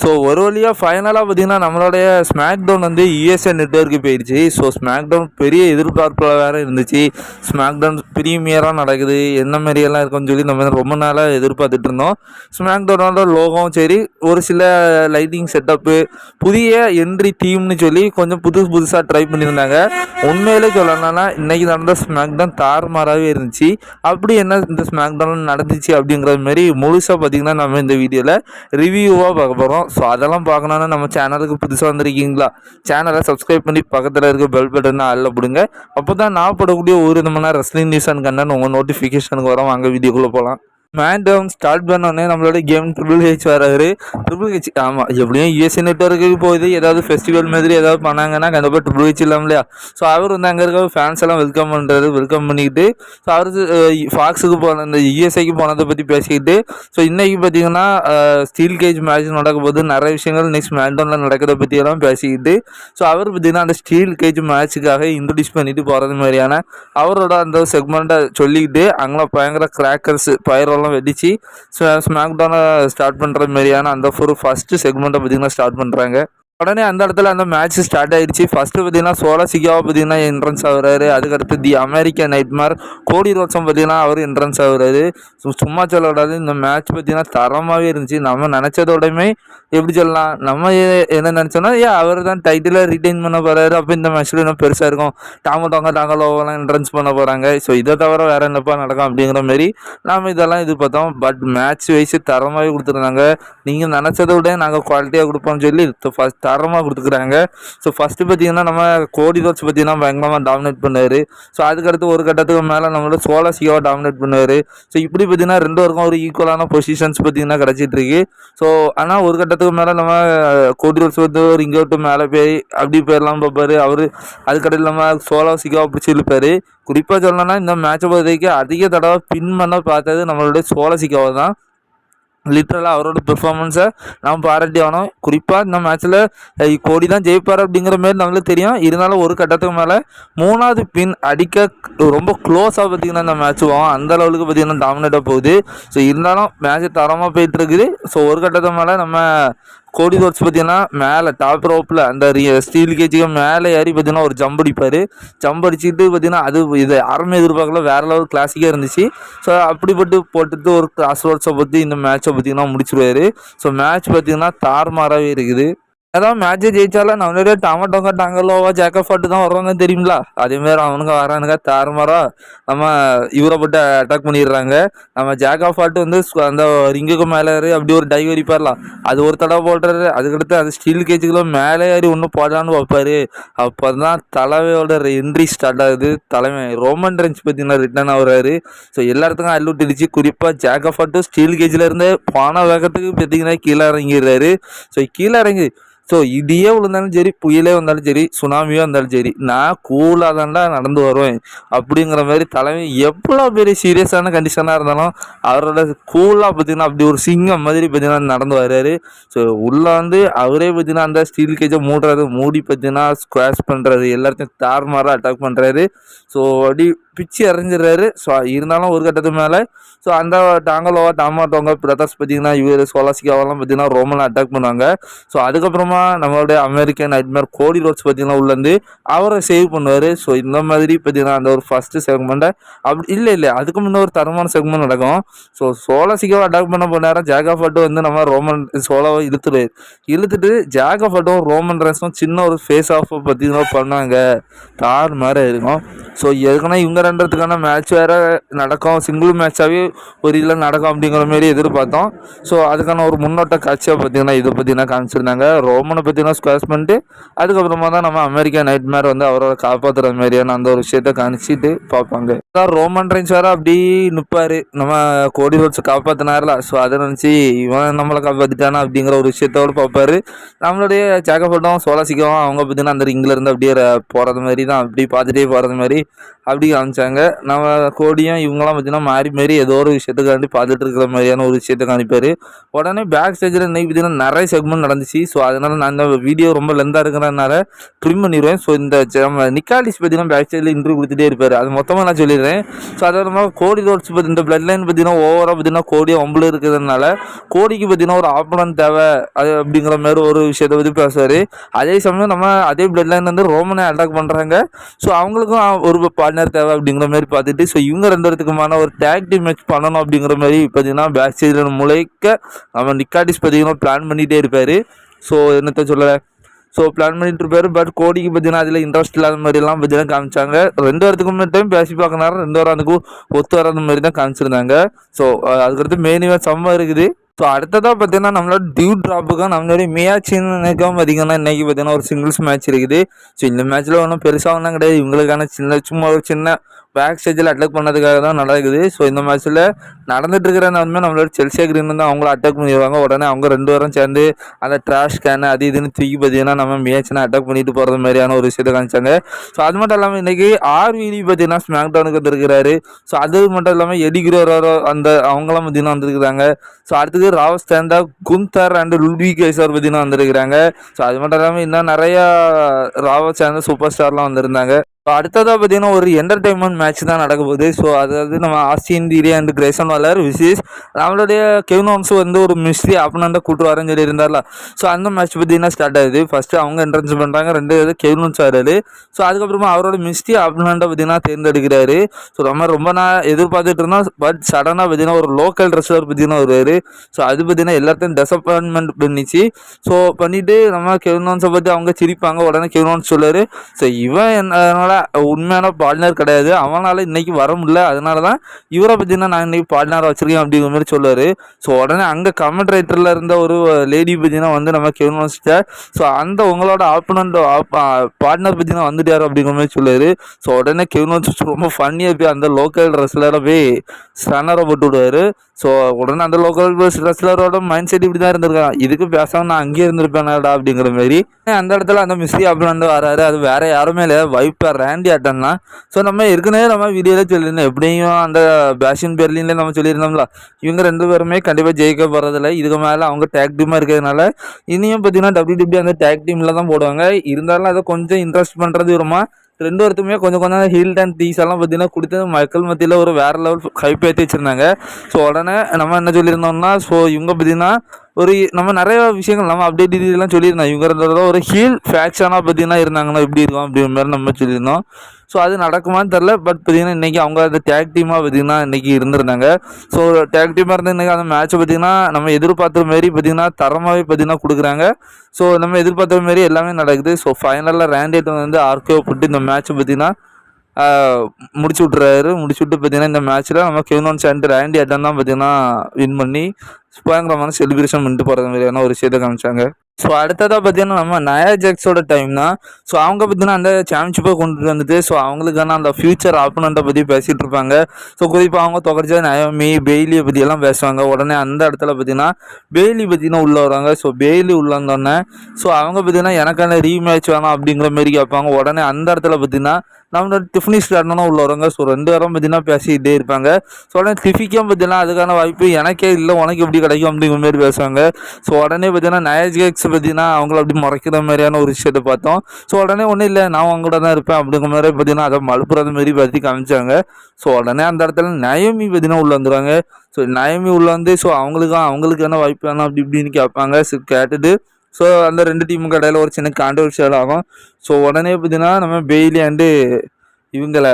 So ஒரு வழியாக ஃபைனலாக பார்த்தீங்கன்னா நம்மளுடைய ஸ்மாக் டவுன் வந்து யூஎஸ்ஏ நெட்ஒர்க்கு போயிடுச்சு ஸோ ஸ்மாக் டவுன் பெரிய எதிர்பார்ப்பில் வேறு இருந்துச்சு. ஸ்மாக் டவுன் ப்ரீமியராக நடக்குது. என்ன மாதிரியெல்லாம் இருக்குன்னு சொல்லி நம்ம ரொம்ப நாளாக எதிர்பார்த்துட்டு இருந்தோம். ஸ்மாக் டவுனோட லோகம் சரி ஒரு சில லைட்டிங் செட்டப்பு புதிய என்ட்ரி டீம்னு சொல்லி கொஞ்சம் புதுசு புதுசாக ட்ரை பண்ணியிருந்தாங்க. உண்மையிலே சொல்லணும்னா இன்றைக்கி நடந்த ஸ்மாக் டவுன் தாறுமாறாகவே இருந்துச்சு. அப்படி என்ன இந்த ஸ்மாக் டவுன் நடந்துச்சு அப்படிங்கிற மாதிரி முழுசாக பார்த்திங்கன்னா நம்ம இந்த வீடியோவில் ரிவ்யூவாக பார்க்க போகிறோம் ஸோ அதெல்லாம் பார்க்கணுன்னா நம்ம சேனலுக்கு புதுசாக வந்திருக்கீங்களா? சேனலை சப்ஸ்கிரைப் பண்ணி பக்கத்தில் இருக்க பெல் பட்டனை அல்ல பிடுங்க. அப்போ தான் நான் படக்கூடிய ஒரு விதமான ரெஸ்லிங் நியூஸ் அண்ட் கண்டன் உங்கள் நோட்டிஃபிகேஷனுக்கு வரோம். வாங்க வீடியோக்குள்ளே போகலாம் மேன் டவுன் ஸ்டார்ட் பண்ணோடனே நம்மளோட கேம் ட்ரிபிள் ஹெச் வராரு. ட்ரிபிள் ஹெச் ஆமாம் எப்படியும் யூஎஸ்ஏ நெட்ஒர்க்கு போகுது ஏதாவது ஃபெஸ்டிவல் மாதிரி ஏதாவது பண்ணாங்கன்னா கண்டிப்பாக ட்ரிபிள் ஹெச் இல்லாம இல்லையா? ஸோ அவர் வந்து அங்கே இருக்க ஃபேன்ஸ் எல்லாம் வெல்கம் பண்ணுறாரு வெல்கம் பண்ணிக்கிட்டு ஸோ அவரு ஃபாக்ஸுக்கு போன இந்த யூஎஸ்ஐக்கு போனதை பற்றி பேசிக்கிட்டு ஸோ இன்னைக்கு பார்த்தீங்கன்னா ஸ்டீல் கேஜ் மேட்ச் நடக்க போது நிறைய விஷயங்கள் நெக்ஸ்ட் மேண்டோனில் நடக்கிறத பற்றியெல்லாம் பேசிக்கிட்டு ஸோ அவர் பார்த்தீங்கன்னா அந்த ஸ்டீல் கேஜ் மேட்ச்சுக்காக இன்ட்ரடியூஸ் பண்ணிட்டு போகிறது மாதிரியான அவரோட அந்த செக்மெண்ட்டை சொல்லிக்கிட்டு அங்கே பயங்கர கிராக்கர்ஸ் எல்லாம் வெடிச்சு ஸ்மாக் டவுனை ஸ்டார்ட் பண்ணுற மாதிரியான அந்த ஒரு ஃபஸ்ட்டு செக்மெண்ட்டை பார்த்தீங்கன்னா ஸ்டார்ட் பண்ணுறாங்க உடனே அந்த இடத்துல அந்த மேட்ச் ஸ்டார்ட் ஆயிடுச்சு. ஃபஸ்ட்டு பார்த்தீங்கன்னா சோலா சிகாவை பார்த்தீங்கன்னா என்ட்ரன்ஸ் ஆகுறாரு. அதுக்கடுத்து தி அமெரிக்க நைட்மார் கோடி ரோட்ஸம் பார்த்தீங்கன்னா அவர் என்ட்ரன்ஸ் ஆகுறாரு. சும்மா சும்மா விடாது இந்த மேட்ச் பார்த்தீங்கன்னா தரமாகவே இருந்துச்சு. நம்ம நினச்சதோடமே எப்படி சொல்லலாம்? நம்ம என்ன நினச்சோன்னா ஏன் அவர் தான் டைட்டிலை ரிட்டைன் பண்ண போகிறாரு அப்போ இந்த மேட்ச்சில் இன்னும் பெருசாக இருக்கும். டாங்க டாங்க டாங்கலோவெல்லாம் என்ட்ரன்ஸ் பண்ண போகிறாங்க ஸோ இதை தவிர வேறு என்னப்பா நடக்கும் அப்படிங்கிற மாதிரி நாம் இதெல்லாம் இது பார்த்தோம். பட் மேட்ச் வைஸ் தரமாகவே கொடுத்துருந்தாங்க. நீங்கள் நினச்சதை விட நாங்கள் குவாலிட்டியாக கொடுப்போம்னு சொல்லி ஃபஸ்ட் தரமாக கொடுத்துக்கிறாங்க. ஸோ ஃபஸ்ட்டு பார்த்தீங்கன்னா நம்ம கோடி ரோட்ஸ் பார்த்தீங்கன்னா பயங்கரமாக டாமினேட் பண்ணார். ஸோ அதுக்கடுத்து ஒரு கட்டத்துக்கு மேலே நம்மளோட சோலா சிகாவை டாமினேட் பண்ணுவார் ஸோ இப்படி பார்த்தீங்கன்னா ரெண்டு வருக்கும் ஒரு ஈக்குவலான பொசிஷன்ஸ் பார்த்தீங்கன்னா கிடச்சிட்டு இருக்கு ஸோ ஆனால் ஒரு கட்டத்துக்கு மேலே நம்ம கோடி ரோட்ஸ் வந்து ஒரு இங்கே விட்டு மேலே போய் அப்படி போயிடலாம் பார்ப்பாரு. அவர் அதுக்கடையில் நம்ம சோலா சிகாவை பிடிச்சி இழுப்பாரு. குறிப்பாக சொல்லணும்னா இந்த மேட்சை பொறுத்த வரைக்கும் அதிக தடவை பின் பண்ண பார்த்தது நம்மளுடைய சோழ சிக்காவை தான். லிட்ரலாக அவரோட பெர்ஃபார்மன்ஸை நம்ம பாராட்டி ஆகணும். குறிப்பாக இந்த மேட்ச்சில் கோடி தான் ஜெயிப்பார் அப்படிங்கிற மாதிரி நம்மளுக்கு தெரியும். இருந்தாலும் ஒரு கட்டத்துக்கு மேலே மூணாவது பின் அடிக்க ரொம்ப க்ளோஸாக பார்த்தீங்கன்னா இந்த மேட்ச் போகும் அந்த லெவலுக்கு பார்த்தீங்கன்னா டாமினேட்டாக போகுது. ஸோ இருந்தாலும் மேட்ச் தரமாக போயிட்டுருக்குது ஸோ ஒரு கட்டத்துக்கு மேலே நம்ம கோடி ரோட்ஸ் பார்த்தீங்கன்னா மேலே டாப் ரோப்பில் அந்த ஸ்டீல் கேஜுக்கு மேலே ஏறி பார்த்தீங்கன்னா ஒரு ஜம்ப் அடிப்பார். ஜம்ப் அடிச்சுட்டு பார்த்தீங்கன்னா அது இது யாருமே எதிர்பார்க்கல வேற லெவல் கிளாசிக்காக இருந்துச்சு. ஸோ அப்படிப்பட்டு போட்டுட்டு ஒரு கிராஸ் ரோட்ஸை பற்றி இந்த மேட்ச்சை பார்த்தீங்கன்னா முடிச்சிருவார். ஸோ மேட்ச் பார்த்தீங்கன்னா தார்மாராகவே இருக்குது. அதான் மேட்ச்சை ஜெயிச்சாலும் நம்மளே டமாட்டோங்க டங்கலோவா ஜேக்கப் ஃபட்டு தான் வருவாங்க தெரியுங்களா அதேமாரி அவனுங்க வரானுங்க தாறுமாறா நம்ம இவரை போட்டு அட்டாக் பண்ணிடுறாங்க நம்ம ஜேக்கஃபாட்டு வந்து அந்த ரிங்குக்கு மேலே ஏறி அப்படி ஒரு டைவ் அடிப்பார்லாம் அது ஒரு தடவை போடுறாரு அதுக்கடுத்து அந்த ஸ்டீல் கேஜுக்குள்ள மேலே ஏறி ஒன்று போடலான்னு வைப்பாரு அப்போ தான் தலைவையோட என்ட்ரி ஸ்டார்ட் ஆகுது தலைமை ரோமன் ரெஞ்ச் பார்த்தீங்கன்னா ரிட்டர்ன் ஆகுறாரு ஸோ எல்லாத்துக்கும் இடத்துக்கும் அடிச்சு குறிப்பாக ஜேக்கஃபாட்டு ஸ்டீல் கேஜில் இருந்து போன வேகத்துக்கு பார்த்தீங்கன்னா கீழே இறங்கிடுறாரு ஸோ கீழே இறங்கி ஸோ இடியே விழுந்தாலும் சரி புயலே வந்தாலும் சரி சுனாமியோ வந்தாலும் சரி நான் கூலாக தான்டா நடந்து வருவேன். அப்படிங்கிற மாதிரி தலைமை எவ்வளோ பெரிய சீரியஸான கண்டிஷனாக இருந்தாலும் அவரோட கூலாக பார்த்தீங்கன்னா அப்படி ஒரு சிங்கம் மாதிரி பார்த்தீங்கன்னா நடந்து வர்றாரு. ஸோ உள்ளே வந்து அவரே பார்த்தீங்கன்னா அந்த ஸ்டீல் கேஜை மூடுறது மூடி பார்த்தீங்கன்னா ஸ்குவாஷ் பண்ணுறது எல்லாத்தையும் தார்மாராக அட்டாக் பண்ணுறாரு ஸோ அப்படி பிச்சு இறஞ்சிடுறாரு ஸோ இருந்தாலும் ஒரு கட்டத்துக்கு மேலே ஸோ அந்த டாங்கலோவா டாமாட்டோங்க பிரதாஸ் பார்த்தீங்கன்னா இவர் சோலாசிக்காவெல்லாம் பார்த்தீங்கன்னா ரோமன் அட்டாக் பண்ணுவாங்க ஸோ அதுக்கப்புறமா நம்மளுடைய அமெரிக்கன் நைட்மேர் கோடி ரோட்ஸ் பார்த்தீங்கன்னா உள்ளேருந்து அவரை சேவ் பண்ணுவார். ஸோ இந்த மாதிரி பார்த்தீங்கன்னா அந்த ஒரு ஃபஸ்ட்டு செக்மெண்ட்டை அப்படி இல்லை இல்லை அதுக்கு முன்னே ஒரு தரமான செக்மெண்ட் நடக்கும். ஸோ சோலாசிக்காவை அட்டாக் பண்ண ஜாகா ஜாகாஃபட்டு வந்து நம்ம ரோமன் சோலாவை இழுத்துடுவார் இழுத்துட்டு ஜாகாஃபட்டும் ரோமன் ரேஸும் சின்ன ஒரு ஃபேஸ் ஆஃப் பார்த்தீங்கன்னா பண்ணாங்க. தார் மாதிரி இருக்கும். ஸோ எதுக்குன்னா இவங்க ரெண்டுத்துக்கான மேட்ச் வேறு நடக்கும். சிங்கிள் மேட்சாகவே ஒரு இதில் நடக்கும் அப்படிங்கிற மாரி எதிர்பார்த்தோம். ஸோ அதுக்கான ஒரு முன்னோட்ட காட்சியாக பார்த்தீங்கன்னா இதை பற்றினா காமிச்சிருந்தாங்க. ரோமனை பற்றினா ஸ்குவாஷ் பண்ணிட்டு அதுக்கப்புறமா தான் நம்ம அமெரிக்கா நைட் மேர் வந்து அவரை காப்பாற்றுற மாதிரியான அந்த ஒரு விஷயத்த காமிச்சிட்டு பார்ப்பாங்க. அதான் ரோமன் ரைன்ஸ் வேறு அப்படி நிற்பார் நம்ம கோடி ரோட்ஸ் காப்பாற்றினார்ல ஸோ அதை நினச்சி இவன் நம்மளை காப்பாற்றிட்டானா அப்படிங்கிற ஒரு விஷயத்தோடு பார்ப்பாரு. நம்மளுடைய சேக்கப்பட்டம் சோலாசிக்கவும் அவங்க பார்த்தீங்கன்னா அந்த ரிங்கில் இருந்து அப்படியே போகிறது மாதிரி தான். அப்படி பார்த்துட்டே போகிறது மாதிரி அப்படி காமிச்சு ஆரம்பித்தாங்க நம்ம கோடியும் இவங்களாம் பார்த்தீங்கன்னா மாறி மாறி ஏதோ ஒரு விஷயத்துக்காண்டி பார்த்துட்டு இருக்கிற மாதிரியான ஒரு விஷயத்தை காமிப்பார். உடனே பேக் ஸ்டேஜில் இன்னைக்கு பார்த்தீங்கன்னா நிறைய செக்மெண்ட் நடந்துச்சு. ஸோ அதனால் நான் இந்த வீடியோ ரொம்ப லெந்தாக இருக்கிறதுனால ட்ரிம் பண்ணிடுவேன். ஸோ இந்த நம்ம நிக்காலிஸ் பார்த்தீங்கன்னா பேக் ஸ்டேஜில் இன்டர்வியூ கொடுத்துட்டே இருப்பார். அது மொத்தமாக நான் சொல்லிடுறேன். ஸோ அதே மாதிரி கோடி ரோட்ஸ் பற்றி இந்த பிளட் லைன் பார்த்தீங்கன்னா ஓவராக பார்த்தீங்கன்னா கோடி ஒம்பளு இருக்கிறதுனால கோடிக்கு பார்த்தீங்கன்னா ஒரு ஆப்பனன் தேவை. அது அப்படிங்கிற மாதிரி ஒரு விஷயத்தை பற்றி பேசுவார். அதே சமயம் நம்ம அதே பிளட் லைன் வந்து ரோமனை அட்டாக் பண்ணுறாங்க ஸோ அவங்களுக்கும் ஒரு பார்ட்னர் தேவை. அப்படிங்கிற மாதிரி பார்த்துட்டு ஸோ இவங்க ரெண்டு பேர்த்துக்குமான ஒரு டேக் டீம் மேட்ச் பண்ணணும் அப்படிங்கிற மாதிரி பார்த்தீங்கன்னா பேக் சைடில் முளைக்க நம்ம நிக்காட்டிஸ் பார்த்தீங்கன்னா பிளான் பண்ணிகிட்டே இருப்பார். ஸோ என்னத்த சொல்ல? ஸோ பிளான் பண்ணிட்டு இருப்பாரு பட் கோடிக்கு பார்த்தீங்கன்னா அதில் இன்ட்ரெஸ்ட் இல்லாத மாதிரிலாம் பார்த்தீங்கன்னா காமிச்சாங்க. ரெண்டு வாரத்துக்கு டைம் பேசி பார்க்க நேரம் ரெண்டு வாரம் ஒத்து வராத மாதிரி தான் காமிச்சிருந்தாங்க ஸோ அதுக்கடுத்து மெயின் இவன் செம்ம இருக்குது. ஸோ அடுத்ததாக பார்த்தீங்கன்னா நம்மளோட டியூ ட்ராப்புக்கும் நம்மளுடைய மியாச்சின்னுக்கும் பார்த்தீங்கன்னா இன்றைக்கி பார்த்தீங்கன்னா ஒரு சிங்கிள்ஸ் மேட்ச் இருக்குது. ஸோ இந்த மேட்ச்சில் ஒன்றும் பெருசாக ஒன்றும் கிடையாது. இவங்களுக்கான சின்ன சும்மா ஒரு சின்ன பேக் ஸ்டேஜில் அட்டாக் பண்ணதுக்காக தான் நடக்குது. ஸோ இந்த மேட்ச்சில் நடந்துட்டு இருக்கிற நேரமே நம்மளோட செல்சியா கிரீன் தான். அவங்கள அட்டாக் பண்ணிடுவாங்க. உடனே அவங்க ரெண்டு பேரும் சேர்ந்து அந்த ட்ராஷ் கேன் அது இதுன்னு தூக்கி பார்த்தீங்கன்னா நம்ம மேட்ச்னா அட்டாக் பண்ணிட்டு போகிறது மாதிரியான ஒரு விஷயத்தை காமிச்சாங்க. ஸோ அது மட்டும் இல்லாமல் இன்றைக்கி ஆர்விடி பார்த்தீங்கன்னா ஸ்மாக் டவுனுக்கு வந்திருக்கிறாரு. ஸோ அது மட்டும் இல்லாமல் எடிகிரோரோ அந்த அவங்களாம் பார்த்தீங்கன்னா வந்திருக்கிறாங்க. ஸோ அடுத்தது ராவ் ஸ்டாண்டா குந்தர் அண்ட் லுல்வி கேசர் பார்த்தீங்கன்னா வந்திருக்கிறாங்க. ஸோ அது மட்டும் இல்லாமல் இன்னும் நிறையா ராவ சேர்ந்த சூப்பர் ஸ்டார்லாம் வந்திருந்தாங்க. ஸோ அடுத்ததாக பார்த்தீங்கன்னா ஒரு என்டர்டைன்மெண்ட் மேட்ச் தான் நடக்க போகுது. ஸோ அதாவது நம்ம Austin Theory and Grayson Waller Vishesh நம்மளுடைய கெவின் ஹோம்ஸ் வந்து ஒரு மிஸ்ட்ரி ஆப்பனண்ட்டாக கூட்டு வரேன்னு சொல்லி இருந்தார்ல ஸோ அந்த மேட்ச் பார்த்தீங்கன்னா ஸ்டார்ட் ஆகுது. ஃபஸ்ட்டு அவங்க என்ட்ரன்ஸ் பண்ணுறாங்க ரெண்டு இது கெவின் ஹோம்ஸ் வராரு ஸோ அதுக்கப்புறமா அவரோட மிஸ்ட்ரி ஆப்பனண்ட்டை பார்த்தீங்கன்னா தேர்ந்தெடுக்கிறாரு. ஸோ ரொம்ப ரொம்ப நான் எதிர்பார்த்துட்டு இருந்தோம். பட் சடனாக பார்த்தீங்கன்னா ஒரு லோக்கல் ரெஸ்லர் பார்த்தீங்கன்னா வருவார். ஸோ அது பார்த்தீங்கன்னா எல்லாத்தையும் டிசப்பாயின்மெண்ட் பண்ணிச்சு. ஸோ பண்ணிவிட்டு நம்ம கெவின் ஹோம்ஸை பற்றி அவங்க சிரிப்பாங்க. உடனே கெவின் ஹோம்ஸ் சொல்லுவார். ஸோ இவன் என்னால் உண்மையான பார்ட்னர் கிடையாது. அவனால் இன்னைக்கு வர முடியல. அதனால தான் இவரை பற்றினா நான் இன்னைக்கு பார்ட்னராக வச்சுருக்கேன் அப்படிங்கிற மாதிரி சொல்லுவார் ஸோ உடனே அங்கே கமெண்ட் ரைட்டரில் இருந்த ஒரு லேடி பார்த்தீங்கன்னா வந்து நம்ம கெவின் வச்சுட்டார் ஸோ அந்த உங்களோட ஆப்பனண்ட் பார்ட்னர் பற்றினா வந்துட்டார் அப்படிங்கிற மாதிரி சொல்லுவார் ஸோ உடனே கெவின் வச்சு ரொம்ப ஃபன்னியாக போய் அந்த லோக்கல் ரெஸ்லரை போய் ஸ்டன்னரை போட்டு விடுவார். ஸோ உடனே அந்த லோக்கல் ரெஸ்லரோட மைண்ட் செட் இப்படி தான் இருந்திருக்கான். இதுக்கு பேசாமல் நான் அங்கேயே இருந்திருப்பேனாடா அப்படிங்கிற மாதிரி. அந்த இடத்துல அந்த மிஸ்ரி அப்படின்னு வராரு. அது வேற யாருமே இல்லை. வைப்பா ரேண்டி ஆட்டன் தான் ஸோ நம்ம ஏற்கனவே நம்ம வீடியோவில் சொல்லியிருந்தோம். எப்படியும் அந்த பேஷன் பெர்லின்ல நம்ம சொல்லியிருந்தோம்ல. இவங்க ரெண்டு பேருமே கண்டிப்பாக ஜெயிக்க போகிறதில்ல இதுக்கு மேலே அவங்க டேக் டீமாக இருக்கிறதுனால இனியும் பார்த்தீங்கன்னா டபிள்யூ அந்த டேக் டீமில் தான் போடுவாங்க. இருந்தாலும் அதை கொஞ்சம் இன்ட்ரெஸ்ட் பண்ணுறது விரும்ப ரெண்டு ஒருத்தருமே கொஞ்சம் கொஞ்சம் ஹீல்ட் அண்ட் டீஸ் எல்லாம் பார்த்தீங்கன்னா கொடுத்து மக்கள் மத்தியில் ஒரு வேறு லெவல் ஹைப் ஏற்றி வச்சுருந்தாங்க. ஸோ உடனே நம்ம என்ன சொல்லியிருந்தோம்னா ஸோ இவங்க பார்த்தீங்கன்னா ஒரு நம்ம நிறைய விஷயங்கள் நம்ம அப்டேட் இதெல்லாம் சொல்லியிருந்தோம். இவங்க ரெண்டு ஒரு ஹீல் ஃபேக்ஷனாக பார்த்தீங்கன்னா இருந்தாங்கன்னா எப்படி இருக்கும் அப்படிங்கிற மாதிரி நம்ம சொல்லியிருந்தோம். ஸோ அது நடக்குமான்னு தெரில பட் பார்த்தீங்கன்னா இன்றைக்கி அவங்க அந்த டேக் டீமாக பார்த்தீங்கன்னா இன்றைக்கி இருந்திருந்தாங்க. ஸோ டேக் டீமாக இருந்து இன்றைக்கி அந்த மேட்ச்சை பார்த்தீங்கன்னா நம்ம எதிர்பார்த்த மாரி பார்த்தீங்கன்னா தரமாகவே பார்த்தீங்கன்னா கொடுக்குறாங்க. ஸோ நம்ம எதிர்பார்த்த மாரி எல்லாமே நடக்குது. ஸோ ஃபைனலில் ரேண்டேட் வந்து ஆர்கோ போட்டு இந்த மேட்ச்சை பார்த்தீங்கன்னா முடிச்சு விட்றாரு முடிச்சு விட்டு பார்த்தீங்கன்னா இந்த மேட்ச்சில் நம்ம கெவினோன் சாண்டர் ஆண்டி அட்டன் தான் பார்த்தீங்கன்னா வின் பண்ணி பயங்கரமான செலிப்ரேஷன் பண்ணிட்டு போகிற மாதிரியான ஒரு விஷயத்தை காமிச்சாங்க. ஸோ அடுத்ததாக பார்த்தீங்கன்னா நம்ம நயா ஜெக்ஸோட டைம் தான். ஸோ அவங்க பார்த்தீங்கன்னா அந்த சாம்பியன்ஷிப்பை கொண்டுட்டு வந்துட்டு ஸோ அவங்களுக்கான அந்த ஃபியூச்சர் ஆப்பனண்ட்டை பற்றி பேசிகிட்டு இருப்பாங்க. ஸோ குறிப்பாக அவங்க தொகர்ச்சா நயமி பெய்லியை பற்றியெல்லாம் பேசுவாங்க. உடனே அந்த இடத்துல பார்த்தீங்கன்னா பெய்லி பார்த்தீங்கன்னா உள்ளே வராங்க. ஸோ பெய்லி உள்ளே வந்தோடனே ஸோ அவங்க பார்த்தீங்கன்னா எனக்கான ரீமேட்ச் வேணாம் அப்படிங்கிற மாரி கேட்பாங்க. உடனே அந்த இடத்துல பார்த்தீங்கன்னா நம்ம டிஃபனி ஸ்டார்ட்னா உள்ள வருவாங்க ஸோ ரெண்டு பேரும் பார்த்தீங்கன்னா பேசிக்கிட்டே இருப்பாங்க. ஸோ உடனே டிஃபிக்கும் பார்த்தீங்கன்னா அதுக்கான வாய்ப்பு எனக்கே இல்லை. உனக்கு எப்படி கிடைக்கும் அப்படிங்கிற மாதிரி பேசுவாங்க. ஸோ உடனே பார்த்தீங்கன்னா நயாஜ் கேக்ஸ் பார்த்தீங்கன்னா அவங்கள அப்படி முறைக்கிற மாதிரியான ஒரு விஷயத்தை பார்த்தோம். ஸோ உடனே ஒன்றும் இல்லை. நான் அவங்க கூட தான் இருப்பேன் அப்படிங்கிற மாதிரி பார்த்தீங்கன்னா அதை மழுப்புறது மாதிரி பற்றி காமிச்சாங்க. ஸோ உடனே அந்த இடத்துல நயமி பார்த்தீங்கன்னா உள்ளே வந்துடுவாங்க ஸோ நயமி உள்ளே வந்து ஸோ அவங்களுக்கும் என்ன வாய்ப்பு வேணும் அப்படி இப்படின்னு கேட்பாங்க. ஸோ கேட்டுட்டு ஸோ அந்த ரெண்டு டீமுக்கு இடையில ஒரு சின்ன கான்ட்ரவர்ஷியல் ஆகும். ஸோ உடனே பார்த்தீங்கன்னா நம்ம பெய்லி அண்டு இவங்களை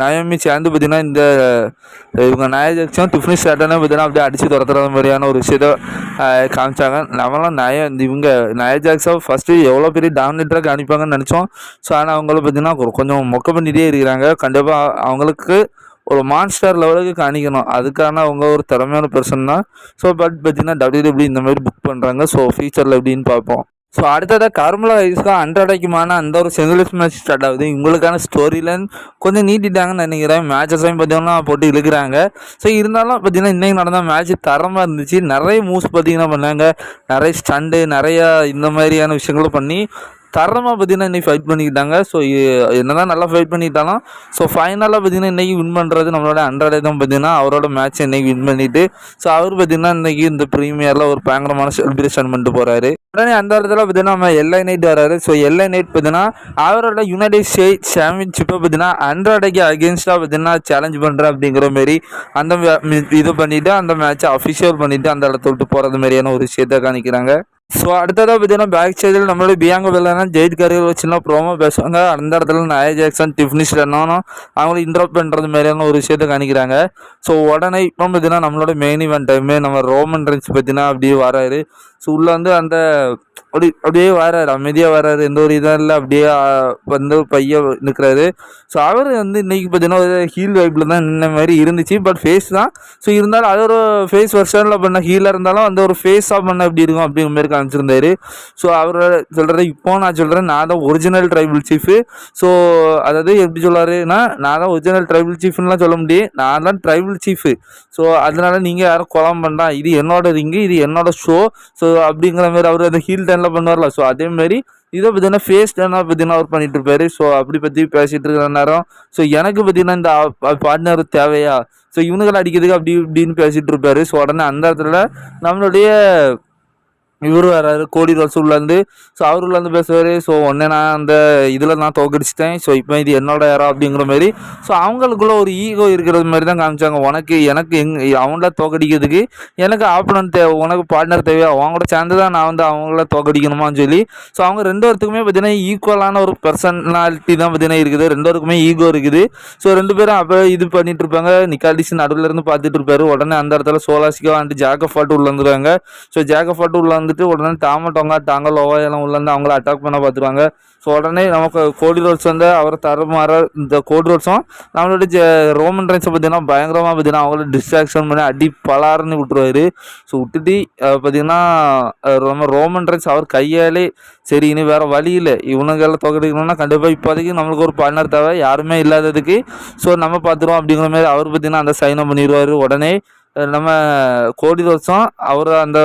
நயமி சேர்ந்து பார்த்தீங்கன்னா இந்த இவங்க நயஜக்ஷன் டிஃபனி ஸ்டார்டனே பார்த்தீங்கன்னா அப்படியே அடித்து துரத்துற மாதிரியான ஒரு விஷயத்த காமிச்சாங்க. நம்மளாம் நய இந்த இவங்க நயஜாக்ஸாக ஃபஸ்ட்டு எவ்வளோ பெரிய டாமினேட்டராக காமிப்பாங்கன்னு நினச்சோம். ஸோ ஆனால் அவங்கள பார்த்தீங்கன்னா கொஞ்சம் மொக்க பண்ணிகிட்டே இருக்கிறாங்க. கண்டிப்பாக அவங்களுக்கு ஒரு மான்ஸ்டர் லெவலுக்கு காணிக்கணும். அதுக்கான அவங்க ஒரு திறமையான பர்சன் தான். ஸோ பட் பார்த்தீங்கன்னா டபிள்யூடபிள்யூ இந்த மாதிரி புக் பண்ணுறாங்க ஸோ ஃபியூச்சரில் எப்படின்னு பார்ப்போம். ஸோ அடுத்ததாக கர்மலா ஐஸ்க்கு அன்றடைக்குமான அந்த ஒரு சிங்கிள்ஸ் மேட்ச் ஸ்டார்ட் ஆகுது. இவங்களுக்கான ஸ்டோரி கொஞ்சம் நீட்டிட்டாங்கன்னு நினைக்கிறேன். மேட்சஸையும் பார்த்தீங்கன்னா போட்டு இழுக்கிறாங்க. ஸோ இருந்தாலும் பார்த்தீங்கன்னா இன்றைக்கி நடந்த மேட்ச் தரமாக இருந்துச்சு. நிறைய மூவ்ஸ் பார்த்தீங்கன்னா பண்ணாங்க. நிறைய ஸ்டண்டு நிறைய இந்த மாதிரியான விஷயங்களும் பண்ணி தரமாக பார்த்தீங்கன்னா இன்றைக்கி ஃபைட் பண்ணிக்கிட்டாங்க. ஸோ என்ன தான் நல்லா ஃபைட் பண்ணிக்கிட்டாலும் ஸோ ஃபைனலாக பார்த்தீங்கன்னா இன்றைக்கி வின் பண்ணுறது நம்மளோட அன்றாடே தான் பார்த்தீங்கன்னா அவரோட மேட்ச் இன்றைக்கி வின் பண்ணிவிட்டு ஸோ அவர் பார்த்தீங்கன்னா இன்றைக்கி இந்த ப்ரீமியரில் ஒரு பயங்கரமான செலிப்ரேஷன் பண்ணிட்டு போகிறாரு உடனே அந்த இடத்துல பார்த்தீங்கன்னா நம்ம எல்ஐ நைட் வராரு. ஸோ எல்ஐ நைட் பார்த்தீங்கன்னா அவரோட யுனைடெட் ஸ்டேட் சாம்பியன்ஷிப்பை பார்த்தீங்கன்னா அண்ட்ராய்டுக்கு அகேன்ஸ்டாக பார்த்தீங்கன்னா சேலஞ்ச் பண்ணுறேன் அப்படிங்கிற மாரி அந்த மே- இது பண்ணிவிட்டு அந்த மேட்ச்சை அஃபிஷியல் பண்ணிவிட்டு அந்த இடத்த விட்டு போகிறது மாதிரியான ஒரு விஷயத்தை காணிக்கிறாங்க ஸோ அடுத்ததாக பார்த்தீங்கன்னா பேக் சைடில் நம்மளோட பியாங்க வெள்ளனா ஜெயிட் கரியர் வச்சுன்னா ப்ரோமோ பேசுவாங்க. அந்த இடத்துல நய ஜாக்சன் டிஃபினிஷ் என்னன்னா அவங்கள இன்ட்ரப் பண்ணுறது மாதிரியான ஒரு விஷயத்தை காணிக்கிறாங்க ஸோ உடனே இப்போ பார்த்தீங்கன்னா நம்மளோட மெயின் இவன் டைமே நம்ம ரோமன் ரன்ஸ் பார்த்தீங்கன்னா அப்படியே வராரு. ஸோ உள்ளே வந்து அந்த அப்படி அப்படியே வராரு அமைதியாக வராரு. எந்த ஒரு இதாக இல்லை. அப்படியே வந்து பையன் நிற்கிறாரு. ஸோ அவர் வந்து இன்னைக்கு பார்த்தீங்கன்னா ஒரு ஹீல் வைப்பில் தான் நின்ன மாதிரி இருந்துச்சு. பட் ஃபேஸ் தான். ஸோ இருந்தாலும் அது ஒரு ஃபேஸ் வருஷனில் பண்ண ஹீலாக இருந்தாலும் அந்த ஒரு ஃபேஸாக பண்ண எப்படி இருக்கும் அப்படிங்கிற மாதிரி காமிச்சிருந்தாரு. ஸோ அவர் சொல்கிறது இப்போ நான் சொல்கிறேன் நான் தான் ஒரிஜினல் ட்ரைபிள் சீஃபு ஸோ அதாவது எப்படி சொல்கிறாருன்னா நான் தான் ஒரிஜினல் ட்ரைபிள் சீஃப்னுலாம் சொல்ல முடியும். நான் தான் ட்ரைபிள் சீஃபு ஸோ அதனால் நீங்கள் யாரும் குழம்பு வேண்டாம் இது என்னோட ரிங்கு இது என்னோட ஷோ ஸோ அப்படிங்கிற மாதிரி அவர் அந்த ஹீல் டைமில் பண்ணுவார்ல. ஸோ அதே மாதிரி இதை பார்த்தீங்கன்னா ஃபேஸ் டேனாக பார்த்தீங்கன்னா அவர் பண்ணிட்டு இருப்பாரு. ஸோ அப்படி பற்றி பேசிகிட்டு இருக்கிற நேரம் ஸோ எனக்கு பார்த்தீங்கன்னா இந்த பார்ட்னர் தேவையா? ஸோ இவனுங்களை அடிக்கிறதுக்கு அப்படி இப்படின்னு பேசிகிட்டு இருப்பாரு. ஸோ உடனே அந்த இடத்துல நம்மளுடைய இவர் வராரு கோடி ரசூல்லேருந்து ஸோ அவர் உள்ளேருந்து பேசுவார் ஸோ உடனே நான் அந்த இதில் நான் தோக்கடிச்சிட்டேன் ஸோ இப்போ இது என்னோட யாரா அப்படிங்கிற மாதிரி. ஸோ அவங்களுக்குள்ள ஒரு ஈகோ இருக்கிறது மாதிரி தான் காமிச்சாங்க. உனக்கு எனக்கு எங் அவங்கள தோக்கடிக்கிறதுக்கு எனக்கு ஆப்பனன் தேவை உனக்கு பார்ட்னர் தேவையா? அவங்க கூட சேர்ந்து தான் நான் வந்து அவங்கள தோக்கடிக்கணுமான்னு சொல்லி. ஸோ அவங்க ரெண்டு பேர்த்துக்குமே பார்த்தீங்கன்னா ஈக்குவலான ஒரு பர்சனாலிட்டி தான் பார்த்தீங்கன்னா இருக்குது. ரெண்டு பேருக்குமே ஈகோ இருக்குது. ஸோ ரெண்டு பேரும் அப்போ இது பண்ணிட்டு இருப்பாங்க. நிக்காலிஸ் நடுவில் இருந்து பார்த்துட்டு இருப்பாரு. உடனே அந்த இடத்துல சோலாசிக்கா வந்துட்டு ஜாக்கஃபாட்டு உள்ள வந்துருவாங்க ஸோ ஜாக்கஃபாட்டு உள்ளே வந்து எடுத்து உடனே டாம டொங்கா தாங்க லோவா எல்லாம் உள்ள அவங்கள அட்டாக் பண்ண பார்த்துருவாங்க. ஸோ உடனே நமக்கு கோடி ரோட்ஸ் வந்து அவரை தரமாற இந்த கோடி ரோட்ஸும் நம்மளோட ஜ ரோமன் ரைன்ஸை பார்த்தீங்கன்னா பயங்கரமாக பார்த்தீங்கன்னா அவங்கள டிஸ்ட்ராக்ஷன் பண்ணி அடி பலாருன்னு விட்டுருவாரு. ஸோ விட்டுட்டு பார்த்தீங்கன்னா நம்ம ரோமன் ரைன்ஸ் அவர் கையாலே சரி இனி வேறு வழி இல்லை. இவனுங்கெல்லாம் தோக்கடிக்கணும்னா கண்டிப்பாக இப்போதைக்கு நம்மளுக்கு ஒரு பார்ட்னர் தேவை யாருமே இல்லாததுக்கு. ஸோ நம்ம பார்த்துருவோம் அப்படிங்கிற மாதிரி அவர் பார்த்தீங்கன்னா அந்த சைனை பண்ணிடுவார் உடனே நம்ம கோடி வருஷம் அவர் அந்த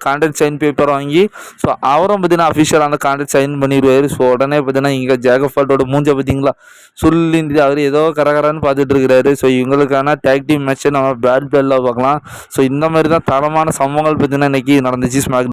கான்ட்ராக்ட் சைன் பேப்பர் வாங்கி ஸோ அவரும் பார்த்தீங்கன்னா அஃபிஷியல் அந்த கான்ட்ராக்ட் சைன் பண்ணிடுவார் ஸோ உடனே பார்த்தீங்கன்னா இங்கே ஜேகஃபாட்டோட மூஞ்ச பார்த்தீங்களா சொல்லிட்டு அவர் ஏதோ கரகரன்னு பார்த்துட்டு இருக்கிறாரு ஸோ இவங்களுக்கான டேக் டீம் மேட்ச்சை நம்ம பேட் பெல்ல பார்க்கலாம் ஸோ இந்த மாதிரி தான் தரமான சம்பவங்கள் பார்த்தீங்கன்னா இன்றைக்கி நடந்துச்சு ஸ்மாக்